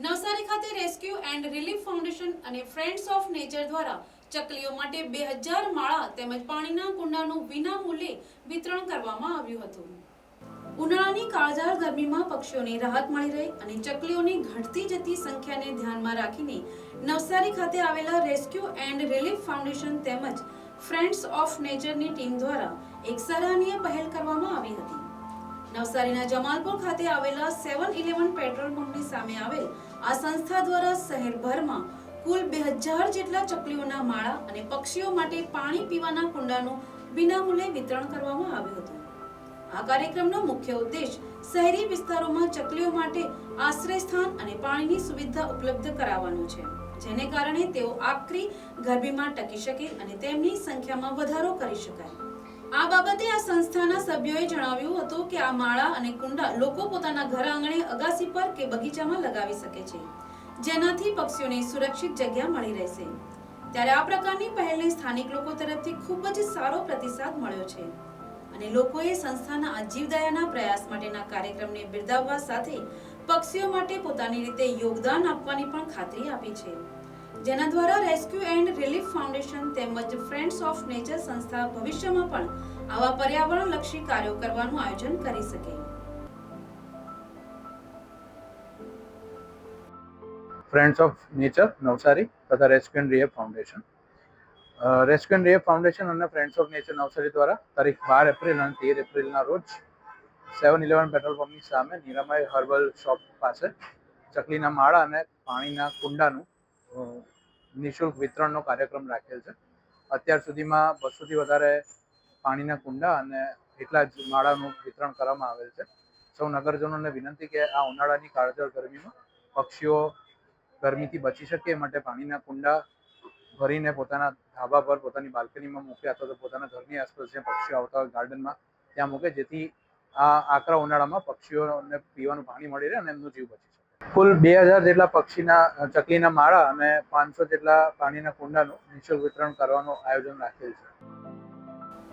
નવસારી ખાતે rescue and relief foundation અને friends of nature દ્વારા ચકલીઓ માટે બે હજાર માળા તેમજ પાણીના કુંડાનું વિના મૂલ્યે વિતરણ કરવામાં આવ્યું હતું. ઉનાળાની કાળઝાળ ગરમીમાં પક્ષીઓને રાહત મળી રહે અને ચકલીઓની ઘટતી જતી સંખ્યાને ધ્યાનમાં રાખીને નવસારી ખાતે આવેલા રેસ્ક્યુ એન્ડ રિલીફ ફાઉન્ડેશન તેમજ ફ્રેન્ડ્સ ઓફ નેચરની ટીમ દ્વારા એક સરાહનીય પહેલ કરવામાં આવી હતી. નવસારીના જમાલપુર ખાતે આવેલા સેવન ઇલેવન પેટ્રોલ પંપની સામે આવેલ આ સંસ્થા દ્વારા શહેરભરમાં કુલ બે હજાર જેટલા ચકલીઓના માળા અને પક્ષીઓ માટે પાણી પીવાના કુંડાનું વિનામૂલ્યે વિતરણ કરવામાં આવ્યું હતું. આ કાર્યક્રમનો મુખ્ય ઉદ્દેશ શહેરી વિસ્તારોમાં ચકલીઓ માટે આશ્રય સ્થાન અને પાણીની સુવિધા ઉપલબ્ધ કરાવવાનો છે, જેને કારણે તેઓ આકરી ગરમીમાં ટકી શકે અને તેમની સંખ્યામાં વધારો કરી શકાય. આ બાબતે આ સંસ્થાના સભ્યોએ જણાવ્યું હતું કે આ માળા અને કુંડા લોકો પોતાના ઘર આંગણે અગાસી પર કે બગીચામાં લગાવી શકે છે, જેનાથી પક્ષીઓને સુરક્ષિત જગ્યા મળી રહેશે. ત્યારે આ પ્રકારની પહેલને સ્થાનિક લોકો તરફથી ખૂબ જ સારો પ્રતિસાદ મળ્યો છે અને લોકોએ સંસ્થાના આ પ્રયાસ માટેના કાર્યક્રમને બિરદાવવા સાથે પક્ષીઓ માટે પોતાની રીતે યોગદાન આપવાની પણ ખાતરી આપી છે. જેના દ્વારા રેસ્ક્યુ એન્ડ રિલીફ ફાઉન્ડેશન તેમજ ફ્રેન્ડ્સ ઓફ નેચર સંસ્થા ભવિષ્યમાં પણ આવા પર્યાવરણલક્ષી કાર્યો કરવાનું આયોજન કરી શકે. ફ્રેન્ડ્સ ઓફ નેચર નવસારી, તથા rescue and rehab foundation rescue and rehab foundation અને ફ્રેન્ડ્સ ઓફ નેચર નવસારી દ્વારા તારીખ બાર એપ્રિલ અને તેર એપ્રિલના રોજ સેવન ઇલેવન પેટ્રોલ પંપની સામે નિરામય હર્બલ શોપ પાસે ચકલીના માળા અને પાણીના કુંડાનું નિઃશુલ્ક વિતરણનો કાર્યક્રમ રાખેલ છે. અત્યાર સુધીમાં બસોથી વધારે પાણીના કુંડા અને એટલા જ માળાનું વિતરણ કરવામાં આવેલ છે. સૌ નગરજનોને વિનંતી કે આ ઉનાળાની કાળજળ ગરમીમાં પક્ષીઓ ગરમીથી બચી શકે એ માટે પાણીના કુંડા ભરીને પોતાના ધાબા પર, પોતાની બાલ્કનીમાં મૂકે અથવા તો પોતાના ઘરની આસપાસ જ્યાં પક્ષીઓ આવતા હોય ગાર્ડનમાં ત્યાં મૂકે, જેથી આ આકરા ઉનાળામાં પક્ષીઓને પીવાનું પાણી મળી રહે અને એમનું જીવ બચી શકે. કુલ બે હજાર જેટલા પક્ષીના ચકલીના માળા અને પાંચસો જેટલા પાણીના કુંડાનું નિઃશુલ્ક વિતરણ કરવાનું આયોજન રાખેલ છે.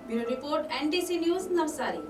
Bureau report NTC news Navsari.